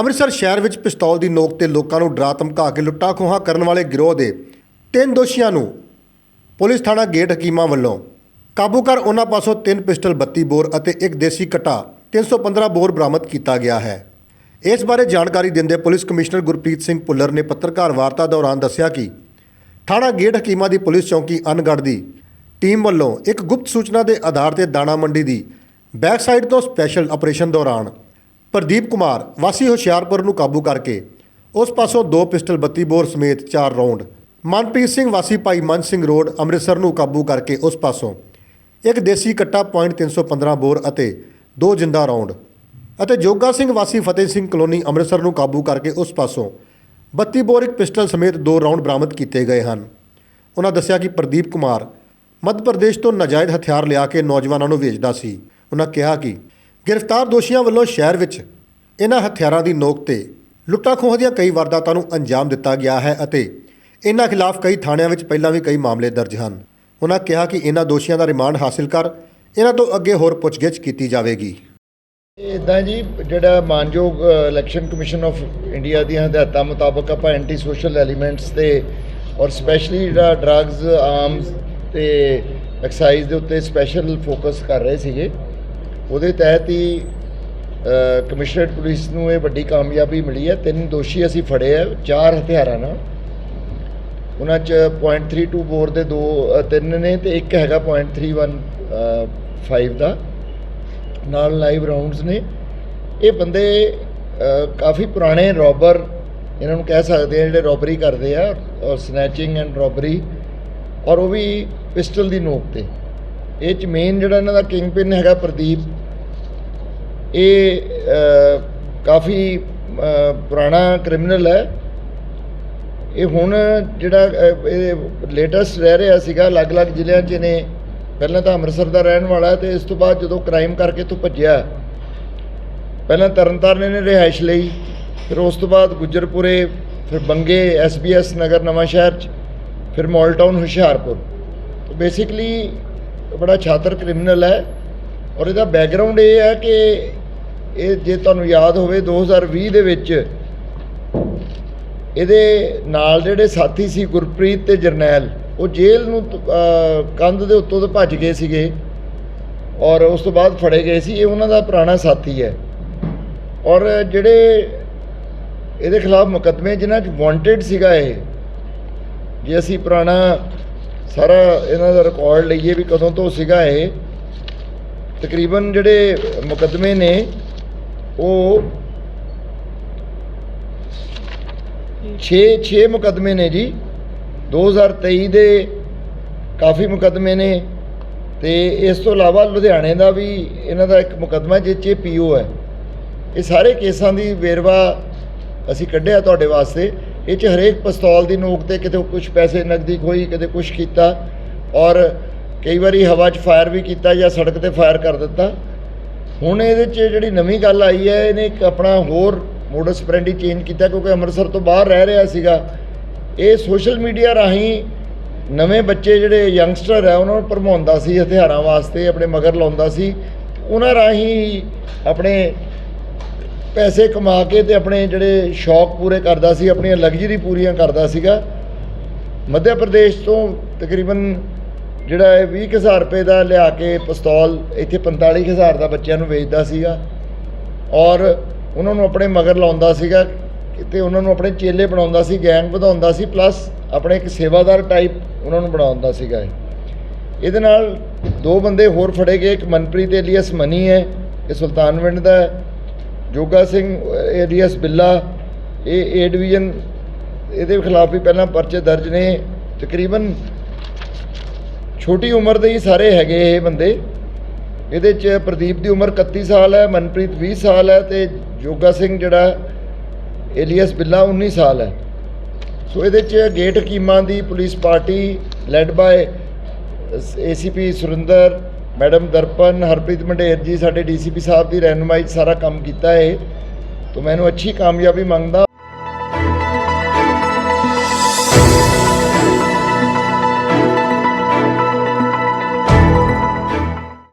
ਅੰਮ੍ਰਿਤਸਰ ਸ਼ਹਿਰ ਵਿੱਚ ਪਿਸਤੌਲ ਦੀ ਨੋਕ ਤੇ ਲੋਕਾਂ ਨੂੰ ਡਰਾ ਧਮਕਾ ਕੇ ਲੁੱਟਾਂ ਖੋਹਾਂ ਕਰਨ ਵਾਲੇ ਗਿਰੋਹ ਦੇ ਤਿੰਨ ਦੋਸ਼ੀਆਂ ਨੂੰ ਪੁਲਿਸ ਥਾਣਾ ਗੇਟ ਹਕੀਮਾਂ ਵੱਲੋਂ ਕਾਬੂ ਕਰ ਉਹਨਾਂ ਪਾਸੋਂ ਤਿੰਨ ਪਿਸਟਲ 32 ਬੋਰ ਅਤੇ ਇੱਕ ਦੇਸੀ ਕਟਾ 315 ਬੋਰ ਬਰਾਮਦ ਕੀਤਾ ਗਿਆ ਹੈ। ਇਸ ਬਾਰੇ ਜਾਣਕਾਰੀ ਦਿੰਦੇ ਪੁਲਿਸ ਕਮਿਸ਼ਨਰ ਗੁਰਪ੍ਰੀਤ ਸਿੰਘ ਭੁੱਲਰ ਨੇ ਪੱਤਰਕਾਰ ਵਾਰਤਾ ਦੌਰਾਨ ਦੱਸਿਆ ਕਿ ਥਾਣਾ ਗੇਟ ਹਕੀਮਾਂ ਦੀ ਪੁਲਿਸ ਚੌਕੀ ਅਨਗੜ੍ਹ ਦੀ ਟੀਮ ਵੱਲੋਂ ਇੱਕ ਗੁਪਤ ਸੂਚਨਾ ਦੇ ਆਧਾਰ ਤੇ ਦਾਣਾ ਮੰਡੀ ਦੀ ਬੈਕ ਸਾਈਡ ਤੋਂ ਸਪੈਸ਼ਲ ਆਪਰੇਸ਼ਨ ਦੌਰਾਨ ਪ੍ਰਦੀਪ ਕੁਮਾਰ ਵਾਸੀ ਹੁਸ਼ਿਆਰਪੁਰ ਨੂੰ ਕਾਬੂ ਕਰਕੇ। ਉਸ ਪਾਸੋਂ ਦੋ ਪਿਸਟਲ 32 ਬੋਰ ਸਮੇਤ ਚਾਰ ਰਾਉਂਡ। ਮਨਪ੍ਰੀਤ ਸਿੰਘ ਵਾਸੀ ਭਾਈ ਮਨ ਸਿੰਘ ਰੋਡ ਅੰਮ੍ਰਿਤਸਰ ਨੂੰ ਕਾਬੂ ਕਰਕੇ ਉਸ ਪਾਸੋਂ। ਇੱਕ ਦੇਸੀ ਕੱਟਾ .315 ਬੋਰ ਅਤੇ ਦੋ ਜਿੰਦਾ ਰਾਉਂਡ। ਅਤੇ ਜੋਗਾ ਸਿੰਘ ਵਾਸੀ ਫਤਿਹ ਸਿੰਘ ਕਲੋਨੀ ਅੰਮ੍ਰਿਤਸਰ ਨੂੰ ਕਾਬੂ ਕਰਕੇ ਉਸ ਪਾਸੋਂ 32 ਬੋਰ ਇੱਕ ਪਿਸਟਲ ਸਮੇਤ ਦੋ ਰਾਉਂਡ ਬਰਾਮਦ ਕੀਤੇ ਗਏ ਹਨ। ਉਹਨਾਂ ਦੱਸਿਆ ਕਿ ਪ੍ਰਦੀਪ ਕੁਮਾਰ ਮੱਧ ਪ੍ਰਦੇਸ਼ ਤੋਂ ਨਾਜਾਇਜ਼ ਹਥਿਆਰ ਲਿਆ ਕੇ ਨੌਜਵਾਨਾਂ ਨੂੰ ਵੇਚਦਾ ਸੀ। ਉਹਨਾਂ ਕਿਹਾ ਕਿ ਗ੍ਰਿਫਤਾਰ ਦੋਸ਼ੀਆਂ ਵੱਲੋਂ ਸ਼ਹਿਰ ਵਿੱਚ ਇਹਨਾਂ ਹਥਿਆਰਾਂ ਦੀ ਨੋਕ ਤੇ ਲੁੱਟਾਂ ਖੋਹ ਦੀਆਂ ਕਈ ਵਾਰਦਾਤਾਂ ਨੂੰ ਅੰਜਾਮ ਦਿੱਤਾ ਗਿਆ ਹੈ ਅਤੇ ਇਹਨਾਂ ਖਿਲਾਫ ਕਈ ਥਾਣਿਆਂ ਵਿੱਚ ਪਹਿਲਾਂ ਵੀ ਕਈ ਮਾਮਲੇ ਦਰਜ ਹਨ। ਉਹਨਾਂ ਕਿਹਾ ਕਿ ਇਹਨਾਂ ਦੋਸ਼ੀਆਂ ਦਾ ਰਿਮਾਂਡ ਹਾਸਿਲ ਕਰ ਇਹਨਾਂ ਤੋਂ ਅੱਗੇ ਹੋਰ ਪੁੱਛਗਿੱਛ ਕੀਤੀ ਜਾਵੇਗੀ। ਇਦਾਂ ਜੀ, ਜਿਹੜਾ ਮਾਨਯੋਗ ਇਲੈਕਸ਼ਨ ਕਮਿਸ਼ਨ ਆਫ ਇੰਡੀਆ ਦੀਆਂ ਹਦਾਇਤਾਂ ਮੁਤਾਬਕ ਆਪਾਂ ਐਂਟੀ ਸੋਸ਼ਲ ਐਲੀਮੈਂਟਸ ਤੇ ਔਰ ਸਪੈਸ਼ਲੀ ਜਿਹੜਾ ਡਰੱਗਸ ਆਰਮਸ ਤੇ ਐਕਸਾਈਜ਼ ਦੇ ਉੱਤੇ ਸਪੈਸ਼ਲ ਫੋਕਸ ਕਰ ਰਹੇ ਸੀਗੇ। ਉਹਦੇ ਤਹਿਤ ਹੀ ਕਮਿਸ਼ਨਰੇਟ ਪੁਲਿਸ ਨੂੰ ਇਹ ਵੱਡੀ ਕਾਮਯਾਬੀ ਮਿਲੀ ਹੈ। ਤਿੰਨ ਦੋਸ਼ੀ ਅਸੀਂ ਫੜੇ ਆ, ਚਾਰ ਹਥਿਆਰਾਂ ਨਾਲ। ਉਹਨਾਂ ਚ .32 ਬੋਰ ਦੇ ਦੋ ਤਿੰਨ ਨੇ ਤੇ ਇੱਕ ਹੈਗਾ .315 ਦਾ। ਨਾਲ ਲਾਈਵ ਰਾਉਂਡਸ ਨੇ। ਇਹ ਬੰਦੇ ਕਾਫੀ ਪੁਰਾਣੇ ਰੋਬਰ ਇਹਨਾਂ ਨੂੰ ਕਹਿ ਸਕਦੇ ਆ, ਜਿਹੜੇ ਰੋਬਰੀ ਕਰਦੇ ਆ, ਔਰ ਸਨੈਚਿੰਗ ਐਂਡ ਰੋਬਰੀ ਔਰ ਉਹ ਵੀ ਪਿਸਟਲ ਦੀ ਨੋਕ ਤੇ। ਇਹ ਚ ਮੇਨ ਜਿਹੜਾ ਇਹਨਾਂ ਦਾ ਕਿੰਗ ਪਿਨ ਹੈਗਾ ਪ੍ਰਦੀਪ, ਇਹ ਕਾਫੀ ਪੁਰਾਣਾ ਕ੍ਰਿਮੀਨਲ ਹੈ। ਇਹ ਹੁਣ ਜਿਹੜਾ ਇਹ ਲੇਟੈਸਟ ਰਹਿ ਰਿਹਾ ਸੀਗਾ, ਅਲੱਗ-ਅਲੱਗ ਜ਼ਿਲ੍ਹਿਆਂ 'ਚ ਨੇ ਪਹਿਲਾਂ ਤਾਂ ਅੰਮ੍ਰਿਤਸਰ ਦਾ ਰਹਿਣ ਵਾਲਾ ਹੈ ਤੇ ਇਸ ਤੋਂ ਬਾਅਦ ਜਦੋਂ ਕ੍ਰਾਈਮ ਕਰਕੇ ਤੋਂ ਭੱਜਿਆ, ਪਹਿਲਾਂ ਤਰਨਤਾਰਨ ਇਹਨੇ ਰਿਹਾਇਸ਼ ਲਈ, ਫਿਰ ਉਸ ਤੋਂ ਬਾਅਦ ਗੁੱਜਰਪੁਰੇ, ਫਿਰ ਬੰਗੇ ਐਸਬੀਐਸ ਨਗਰ ਨਵਾਂ ਸ਼ਹਿਰ 'ਚ, ਫਿਰ ਮਾਲ ਟਾਊਨ ਹੁਸ਼ਿਆਰਪੁਰ। ਬੇਸਿਕਲੀ ਬੜਾ ਛਾਤਰ ਕ੍ਰਿਮੀਨਲ ਹੈ ਔਰ ਇਹਦਾ ਬੈਕਗ੍ਰਾਉਂਡ ਇਹ ਹੈ ਕਿ ਇਹ ਜੇ ਤੁਹਾਨੂੰ ਯਾਦ ਹੋਵੇ 2020 ਦੇ ਵਿੱਚ ਇਹਦੇ ਨਾਲ ਜਿਹੜੇ ਸਾਥੀ ਸੀ ਗੁਰਪ੍ਰੀਤ ਤੇ ਜਰਨੈਲ, ਉਹ ਜੇਲ੍ਹ ਨੂੰ ਕੰਧ ਦੇ ਉੱਤੋਂ ਤੋਂ ਭੱਜ ਗਏ ਸੀਗੇ ਔਰ ਉਸ ਤੋਂ ਬਾਅਦ ਫੜੇ ਗਏ ਸੀ। ਇਹ ਉਹਨਾਂ ਦਾ ਪੁਰਾਣਾ ਸਾਥੀ ਹੈ ਔਰ ਜਿਹੜੇ ਇਹਦੇ ਖਿਲਾਫ ਮੁਕੱਦਮੇ ਜਿਨ੍ਹਾਂ 'ਚ ਵਾਂਟਡ ਸੀਗਾ ਇਹ, ਜੇ ਅਸੀਂ ਪੁਰਾਣਾ ਸਾਰਾ ਇਹਨਾਂ ਦਾ ਰਿਕਾਰਡ ਲਈਏ ਵੀ ਕਦੋਂ ਤੋਂ ਸੀਗਾ ਇਹ। ਤਕਰੀਬਨ ਜਿਹੜੇ ਮੁਕੱਦਮੇ ਨੇ, ਉਹ 6 6 ਮੁਕੱਦਮੇ ਨੇ ਜੀ। 2023 ਦੇ ਕਾਫੀ ਮੁਕੱਦਮੇ ਨੇ ਤੇ ਇਸ ਤੋਂ ਇਲਾਵਾ ਲੁਧਿਆਣੇ ਦਾ ਵੀ ਇਹਨਾਂ ਦਾ ਇੱਕ ਮੁਕੱਦਮਾ ਜਿਸ 'ਚ ਪੀਓ ਹੈ। ਇਹ ਸਾਰੇ ਕੇਸਾਂ ਦੀ ਵੇਰਵਾ ਅਸੀਂ ਕੱਢਿਆ ਤੁਹਾਡੇ ਵਾਸਤੇ। ਇਹ 'ਚ ਹਰੇਕ ਪਿਸਤੌਲ ਦੀ ਨੋਕ ਤੇ ਕਿਤੇ ਕੁਝ ਪੈਸੇ ਨਕਦੀ ਖੋਈ, ਕਿਤੇ ਕੁਝ ਕੀਤਾ ਔਰ ਕਈ ਵਾਰੀ ਹਵਾ 'ਚ ਫਾਇਰ ਵੀ ਕੀਤਾ ਜਾਂ ਸੜਕ ਤੇ ਫਾਇਰ ਕਰ ਦਿੱਤਾ। ਹੁਣ ਇਹਦੇ 'ਚ ਜਿਹੜੀ ਨਵੀਂ ਗੱਲ ਆਈ ਹੈ, ਇਹਨੇ ਇੱਕ ਆਪਣਾ ਹੋਰ ਮੋਡਸ ਪ੍ਰੈਂਡੀ ਚੇਂਜ ਕੀਤਾ ਕਿਉਂਕਿ ਅੰਮ੍ਰਿਤਸਰ ਤੋਂ ਬਾਹਰ ਰਹਿ ਰਿਹਾ ਸੀਗਾ। ਇਹ ਸੋਸ਼ਲ ਮੀਡੀਆ ਰਾਹੀਂ ਨਵੇਂ ਬੱਚੇ ਜਿਹੜੇ ਯੰਗਸਟਰ ਹੈ, ਉਹਨਾਂ ਨੂੰ ਭਰਮਾਉਂਦਾ ਸੀ, ਹਥਿਆਰਾਂ ਵਾਸਤੇ, ਆਪਣੇ ਮਗਰ ਲਾਉਂਦਾ ਸੀ। ਉਹਨਾਂ ਰਾਹੀਂ ਆਪਣੇ ਪੈਸੇ ਕਮਾ ਕੇ ਤੇ ਆਪਣੇ ਜਿਹੜੇ ਸ਼ੌਕ ਪੂਰੇ ਕਰਦਾ ਸੀ, ਆਪਣੀਆਂ ਲਗਜ਼ਰੀ ਪੂਰੀਆਂ ਕਰਦਾ ਸੀਗਾ। ਮੱਧ ਪ੍ਰਦੇਸ਼ ਤੋਂ ਤਕਰੀਬਨ ਜਿਹੜਾ ਇਹ 20000 ਰੁਪਏ ਦਾ ਲਿਆ ਕੇ ਪਿਸਤੌਲ ਇੱਥੇ 45000 ਦਾ ਬੱਚਿਆਂ ਨੂੰ ਵੇਚਦਾ ਸੀਗਾ। ਔਰ ਉਹਨਾਂ ਨੂੰ ਆਪਣੇ ਮਗਰ ਲਾਉਂਦਾ ਸੀਗਾ ਤੇ ਉਹਨਾਂ ਨੂੰ ਆਪਣੇ ਚੇਲੇ ਬਣਾਉਂਦਾ ਸੀ ਗੈਂਗ ਵਧਾਉਂਦਾ ਸੀ ਪਲੱਸ ਆਪਣੇ ਇੱਕ ਸੇਵਾਦਾਰ ਟਾਈਪ ਉਹਨਾਂ ਨੂੰ ਬਣਾਉਂਦਾ ਸੀਗਾ ਇਹਦੇ ਨਾਲ ਦੋ ਬੰਦੇ ਹੋਰ ਫੜੇ ਗਏ, ਇੱਕ ਮਨਪ੍ਰੀਤ ਏਲੀਅਸ ਮਨੀ ਹੈ, ਇਹ ਸੁਲਤਾਨਵਿੰਡ ਦਾ ਹੈ। ਜੋਗਾ ਸਿੰਘ ਏਲੀਅਸ ਬਿੱਲਾ, ਇਹ ਏ ਡਿਵੀਜ਼ਨ ਇਹਦੇ ਖਿਲਾਫ ਵੀ ਪਹਿਲਾਂ ਪਰਚੇ ਦਰਜ ਨੇ। ਤਕਰੀਬਨ ਛੋਟੀ ਉਮਰ ਦੇ ਹੀ ਸਾਰੇ ਹੈਗੇ ਇਹ ਬੰਦੇ। ਇਹਦੇ ਚ ਪ੍ਰਦੀਪ ਦੀ ਉਮਰ 31 ਸਾਲ ਹੈ, ਮਨਪ੍ਰੀਤ 20 ਸਾਲ ਹੈ ਤੇ ਜੋਗਾ ਸਿੰਘ ਜਿਹੜਾ ਏਲੀਅਸ ਬਿੱਲਾ 19 ਸਾਲ ਹੈ। ਸੋ ਇਹਦੇ ਚ gate Hakiman the police party led by ACP Surinder madam Darpan, Harpreet Mander ji, ਸਾਡੇ ਡੀਸੀਪੀ ਸਾਹਿਬ ਦੀ ਰਹਿਨੁਮਾਈ ਸਾਰਾ ਕੰਮ ਕੀਤਾ ਹੈ ਤਾਂ ਮੈਨੂੰ ਅੱਛੀ ਕਾਮਯਾਬੀ ਮੰਗਦਾ